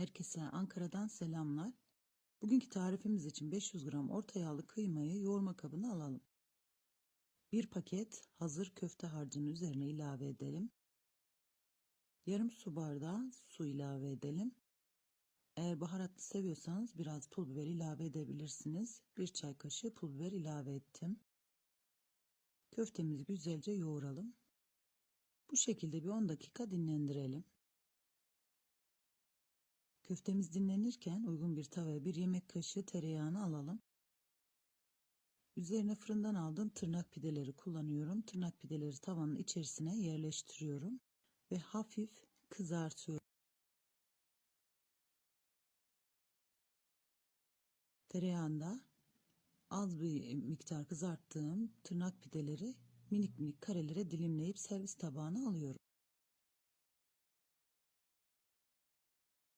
Herkese Ankara'dan selamlar. Bugünkü tarifimiz için 500 gram orta yağlı kıymayı yoğurma kabına alalım. Bir paket hazır köfte harcının üzerine ilave edelim. Yarım su bardağı su ilave edelim. Eğer baharatlı seviyorsanız biraz pul biber ilave edebilirsiniz. Bir çay kaşığı pul biber ilave ettim. Köftemizi güzelce yoğuralım. Bu şekilde bir 10 dakika dinlendirelim. Köftemiz dinlenirken uygun bir tavaya bir yemek kaşığı tereyağını alalım. Üzerine fırından aldığım tırnak pideleri kullanıyorum. Tırnak pideleri tavanın içerisine yerleştiriyorum ve hafif kızartıyorum. Tereyağında az bir miktar kızarttığım tırnak pideleri minik minik karelere dilimleyip servis tabağına alıyorum.